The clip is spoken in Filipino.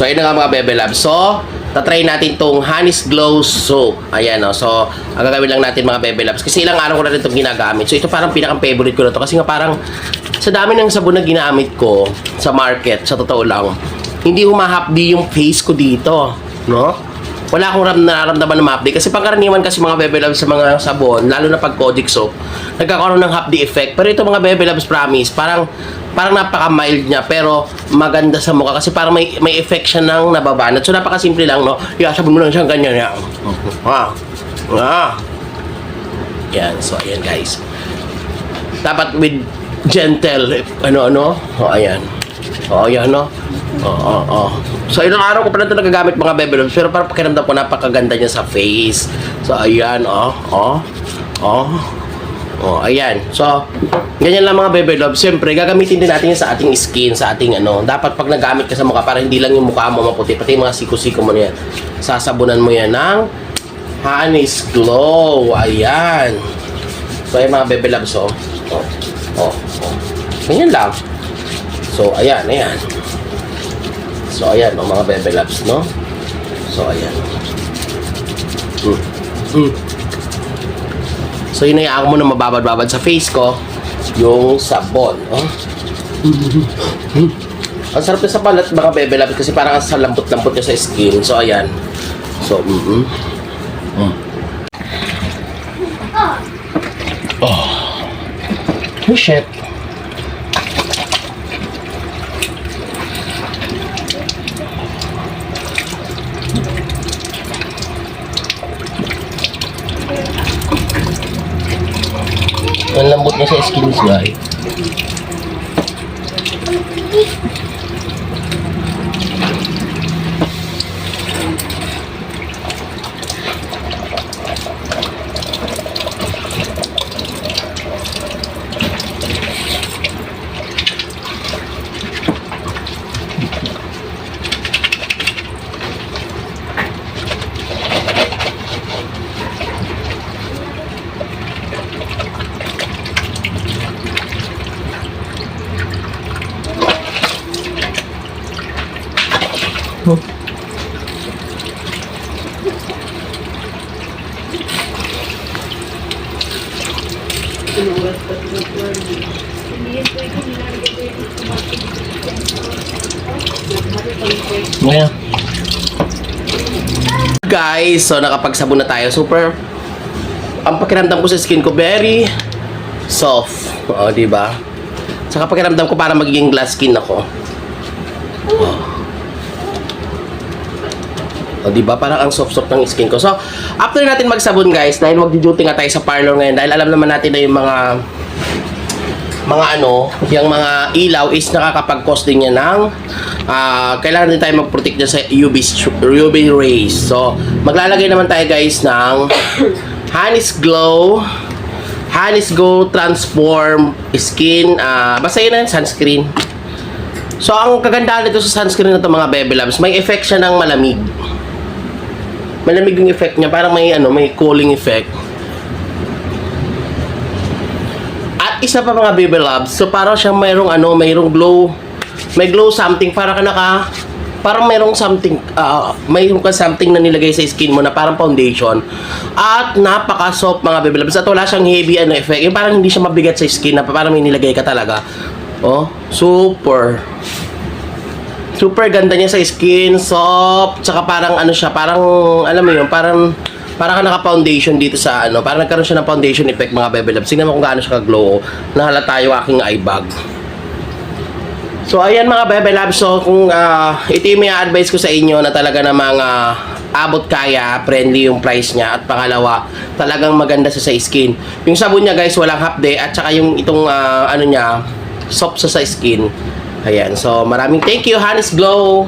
So, ayun na nga mga Bebe Lab. So, tatry natin tong Honey's Glow Soap. Ayan, oh. So, ang gagawin lang natin mga Bebe Labs. Kasi ilang araw ko na rin itong ginagamit. So, ito parang pinakang-favorite ko na to. Kasi nga parang sa dami ng sabon na ginamit ko sa market, sa totoo lang, hindi humahapdi yung face ko dito. No? Wala akong ram nararamdaman na ma-update. Kasi pangkaraniwan kasi mga Bebe Labs sa mga sabon, lalo na pag Kojic soap, nagkakaroon ng hapdi effect. Pero ito mga Bebe Labs promise, parang parang napaka-mild niya pero maganda sa mukha kasi parang may may effect siya ng nababanat. So napaka-simple lang, no? Iasabon mo lang siyang ganyan. Yan. Ah. Ah. Yan. So, ayan guys. Dapat with gentle, ano-ano. O, ayan. O, ayan, no? Oo, oo, oo. So, ilang araw ko pa na ito nagagamit mga bebe loves, pero parang pakiramdam ko napakaganda niya sa face. So, ayan, oh, oh, oh. Oh, ayan. So, ganyan lang mga bebe loves. Siyempre, gagamitin din natin yan sa ating skin, sa ating ano. Dapat pag nagamit ka sa mukha, para hindi lang yung mukha mo maputi, pati mga siko-siko mo na yan. Sasabunan mo yan ng Honey's Glow. Ayan. So, ayan mga bebe loves, oh. Oh, oh, oh. Ganyan lang. So, ayan, ayan. So, ayan, oh, mga bebe labs, no? So, ayan. Mm. Mm. So, hinayaan ko muna mababad-babad sa face ko yung sabon, oh. Ang sarap na sa balat, mga bebe labs, kasi parang ang sa lambot-lambot niya sa skin. So, ayan. So, mm mm. Mm. Oh. Oh, shit. Ang lambot niya sa skin guy. Ngayon. Guys, so nakapagsabon na tayo. Super ang pakiramdam ko sa skin ko very soft. O, di ba? Saka pakiramdam ko para magiging glass skin ako. Oh. O, di ba? Parang ang soft-soft ng skin ko. So, after natin magsabon, guys, dahil magdi-duty nga tayo sa parlor ngayon, dahil alam naman natin na yung mga mga ano, yung mga ilaw is nakakapag-cause din yan ng ah, kailangan din tayo mag-protect dyan sa UV, UV rays. So, maglalagay naman tayo guys ng Honey's Glow Honey's Glow Transform Skin ah, basta yun na yun, sunscreen. So, ang kagandahan nito sa sunscreen na to mga bebe loves, may effect siya ng malamig. Malamig yung effect niya, parang may ano, may cooling effect. At isa pa mga baby loves, so parang siyang mayroong ano, mayroong glow, may glow something, para ka naka, parang mayroong something, ah, mayroong ka something na nilagay sa skin mo na parang foundation. At napaka-soft mga baby loves, at wala siyang heavy ano effect, yung parang hindi siya mabigat sa skin, na parang may nilagay ka talaga. Oh, super. Super ganda niya sa skin, soft, tsaka parang ano siya, parang, alam mo yun, parang, parang ka naka-foundation dito sa ano, parang nagkaroon siya ng foundation effect mga bebe loves. Tingnan mo kung gaano siya ka-glow, nahalata yung aking eye bag. So, ayan mga bebe loves, so kung ah, ito yung advice ko sa inyo na talaga na mga abot kaya, friendly yung price niya, at pangalawa, talagang maganda sa sa skin. Yung sabon niya guys, walang half at saka yung itong ah, ano niya, soft sa sa skin. Ayan, so maraming thank you, Hannes Glow!